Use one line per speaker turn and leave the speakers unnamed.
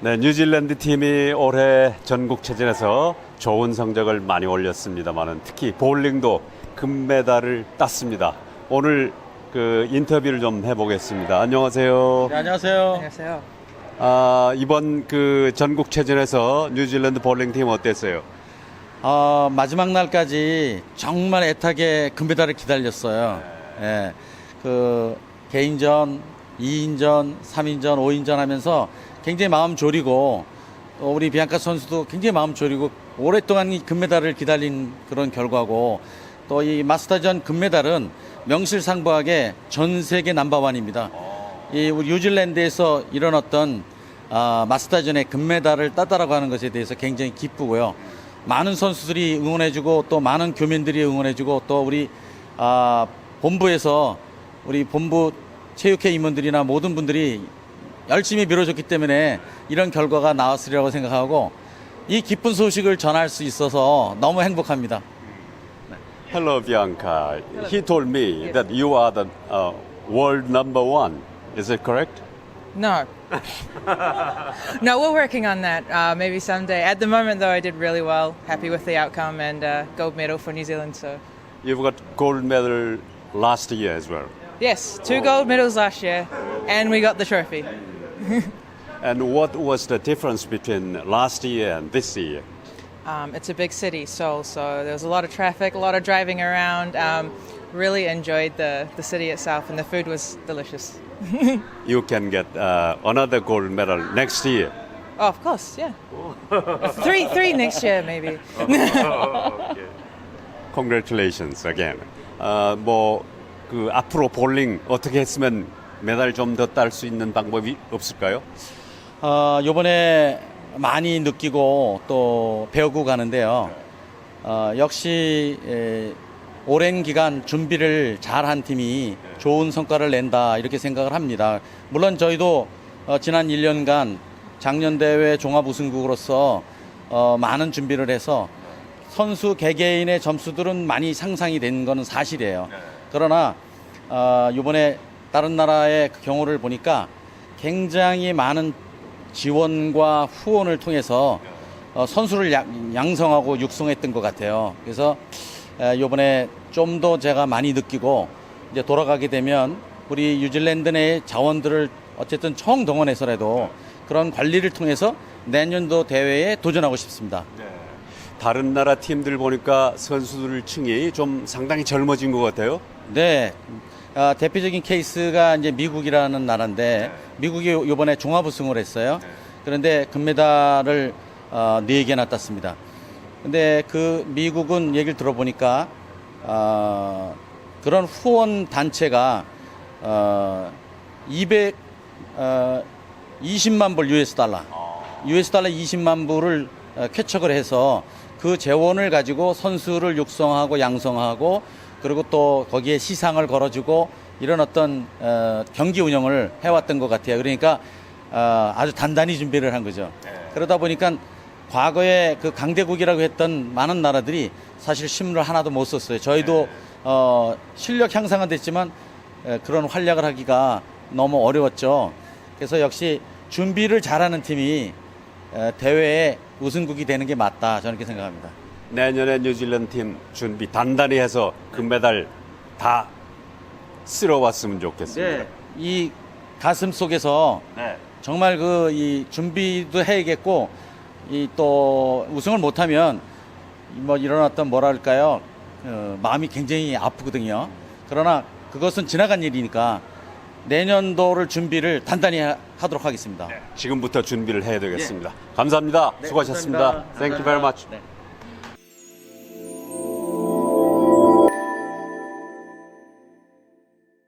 네, 뉴질랜드 팀이 올해 전국체전에서 좋은 성적을 많이 올렸습니다만은 특히 볼링도 금메달을 땄습니다. 오늘 그 인터뷰를 좀 해보겠습니다. 안녕하세요.
네, 안녕하세요.
안녕하세요.
아, 이번 그 전국체전에서 뉴질랜드 볼링 팀 어땠어요?
어, 마지막 날까지 정말 애타게 금메달을 기다렸어요. 예. 그 개인전, 2인전, 3인전, 5인전 하면서 굉장히 마음 졸이고 또 우리 비앙카 선수도 굉장히 마음 졸이고 오랫동안 이 금메달을 기다린 그런 결과고 또 이 마스터전 금메달은 명실상부하게 전 세계 넘버원입니다. 이 우리 뉴질랜드에서 일어났던 아, 마스터전의 금메달을 땄다라고 하는 것에 대해서 굉장히 기쁘고요. 많은 선수들이 응원해주고 또 많은 교민들이 응원해주고 또 우리 아, 본부에서 우리 본부 체육회 임원들이나 모든 분들이 열심히 밀어줬기 때문에 이런 결과가 나왔으리라고 생각하고 이 기쁜 소식을 전할 수 있어서 너무 행복합니다.
Hello, Bianca. He told me that you are the uh, world number one. Is it correct?
No. no, we're working on that uh, maybe someday. At the moment, though, I did really well. Happy with the outcome and uh, gold medal for New Zealand. So,
You've got gold medal last year as well.
Yes, two gold medals last year, and we got the trophy.
And what was the difference between last year and this year?
Um, it's a big city, Seoul, so there was a lot of traffic, a lot of driving around. Um, really enjoyed the, the city itself, and the food was delicious.
You can get uh, another gold medal next year.
Oh, of course, yeah. three, three next year, maybe. Okay.
Congratulations again. 어, 뭐 그 앞으로 볼링 어떻게 했으면 메달 좀 더 딸 수 있는 방법이 없을까요?
어, 요번에 많이 느끼고 또 배우고 가는데요. 어, 역시 에, 오랜 기간 준비를 잘 한 팀이 좋은 성과를 낸다 이렇게 생각을 합니다. 물론 저희도 어, 지난 1년간 작년 대회 종합 우승국으로서 어, 많은 준비를 해서 선수 개개인의 점수들은 많이 상상이 된 것은 사실이에요. 그러나 어, 이번에 다른 나라의 그 경우를 보니까 굉장히 많은 지원과 후원을 통해서 어, 선수를 양- 양성하고 육성했던 것 같아요. 그래서 에, 이번에 좀 더 제가 많이 느끼고 이제 돌아가게 되면 우리 뉴질랜드 내 자원들을 어쨌든 총 동원해서라도 그런 관리를 통해서 내년도 대회에 도전하고 싶습니다.
다른 나라 팀들 보니까 선수들 층이 좀 상당히 젊어진 것 같아요.
네. 아, 대표적인 케이스가 이제 미국이라는 나라인데 미국이 요- 요번에 종합 우승을 했어요. 그런데 금메달을 어, 4개나 땄습니다. 근데 그 미국은 얘기를 들어보니까 어, 그런 후원 단체가 어, 200 어, 20만 불 US 달러, US 달러 20만 불을 어, 쾌척을 해서 그 재원을 가지고 선수를 육성하고 양성하고 그리고 또 거기에 시상을 걸어주고 이런 어떤 어, 경기 운영을 해왔던 것 같아요. 그러니까 어, 아주 단단히 준비를 한 거죠. 그러다 보니까 과거에 그 강대국이라고 했던 많은 나라들이 사실 신문을 하나도 못 썼어요. 저희도 어, 실력 향상은 됐지만 에, 그런 활약을 하기가 너무 어려웠죠. 그래서 역시 준비를 잘하는 팀이 에, 대회에 우승국이 되는 게 맞다. 저는 그렇게 생각합니다.
내년에 뉴질랜드 팀 준비 단단히 해서 금메달 다 쓸어왔으면 좋겠습니다.
이 가슴 속에서
네.
정말 그 이 준비도 해야겠고 이 또 우승을 못하면 뭐 일어났던 뭐랄까요 어, 마음이 굉장히 아프거든요. 그러나 그것은 지나간 일이니까 내년도를 준비를 단단히 하- 하도록 하겠습니다.
지금부터 준비를 해야 되겠습니다. 감사합니다.
네, 수고하셨습니다.
Thank you very much.
네.